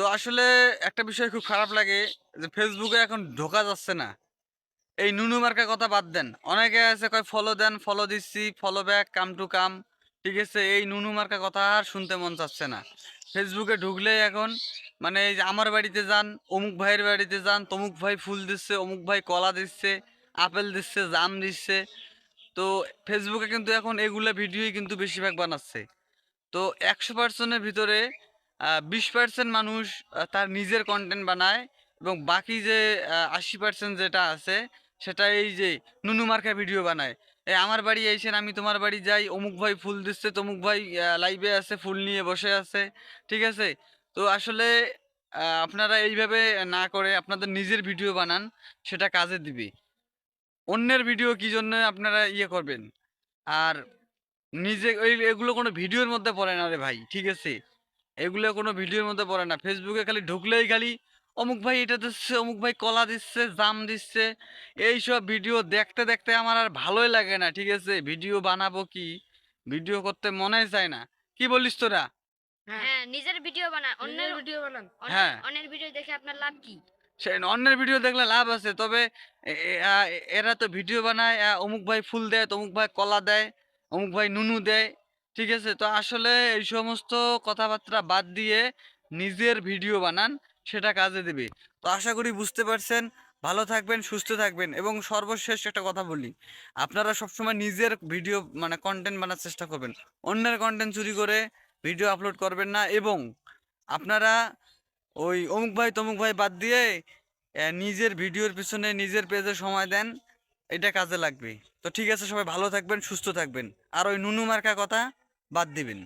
তো আসলে একটা বিষয় খুব খারাপ লাগে যে ফেসবুকে এখন ঢোকা যাচ্ছে না। এই নুনু মার্কা কথা বাদ দেন। অনেকে আছে কয় ফলো দেন ফলো দিচ্ছি follow back come to come ঠিক আছে, এই নুনু মার্কা কথা আর শুনতে মন চাচ্ছে না। ফেসবুকে ঢুকলে এখন মানে এই যে আমার বাড়িতে যান, অমুক ভাইয়ের বাড়িতে যান, তমুক ভাই ফুল দিচ্ছে, অমুক ভাই কলা দিচ্ছে, আপেল দিচ্ছে, জাম দিচ্ছে। তো ফেসবুকে কিন্তু এখন এগুলা ভিডিওই কিন্তু বেশিরভাগ বানাচ্ছে। তো একশো পার্সেন্টের ভিতরে বিশ পার্সেন্ট মানুষ তার নিজের কন্টেন্ট বানায় এবং বাকি যে আশি পার্সেন্ট যেটা আছে সেটা এই যে নুনু মার্কা ভিডিও বানায়। এই আমার বাড়ি এসেন আমি তোমার বাড়ি যাই, অমুক ভাই ফুল দিচ্ছে, তমুক ভাই লাইভে আছে, ফুল নিয়ে বসে আছে, ঠিক আছে? তো আসলে আপনারা এইভাবে না করে আপনাদের নিজের ভিডিও বানান, সেটা কাজে দিবে। অন্যের ভিডিও কি জন্য আপনারা ইয়ে করবেন? আর নিজে এগুলো কোনো ভিডিওর মধ্যে পড়ে না রে ভাই, ঠিক আছে? এগুলো কোনো ভিডিওর মধ্যে পড়ে না। ফেসবুকে খালি ঢুকলেই খালি অমুক ভাই এটা দিচ্ছে অমুক ভাই কলা দিচ্ছে জাম দিচ্ছে। এইসব ভিডিও দেখতে দেখতে আমার আর ভালোই লাগে না ঠিক আছে? ভিডিও বানাবো কি? ভিডিও করতে মনে চায় না। কি বলিস তোরা? হ্যাঁ। নিজের ভিডিও বানান। অন্যের ভিডিও বানান। হ্যাঁ। অন্যের ভিডিও দেখে আপনার লাভ কি? সে অন্যের ভিডিও দেখলে লাভ আছে তবে এরা তো ভিডিও বানায় অমুক ভাই ফুল দেয় তমুক ভাই কলা দেয় অমুক ভাই নুনু দেয়। ঠিক আছে? তো আসলে এই সমস্ত কথাবার্তা বাদ দিয়ে নিজের ভিডিও বানান, সেটা কাজে দেবে। তো আশা করি বুঝতে পারছেন। ভালো থাকবেন, সুস্থ থাকবেন এবং সর্বশেষ একটা কথা বলি। আপনারা সবসময় নিজের ভিডিও মানে কন্টেন্ট বানার চেষ্টা করবেন। অন্যের কন্টেন্ট চুরি করে ভিডিও আপলোড করবেন না এবং আপনারা ওই অমুক ভাই, তমুক ভাই বাদ দিয়ে নিজের ভিডিওর পিছনে নিজের পেজে সময় দেন, এটা কাজে লাগবে। তো ঠিক আছে, সবাই ভালো থাকবেন, সুস্থ থাকবেন। আর ওই নুনু মার্কা কথা বাদ দিবেন।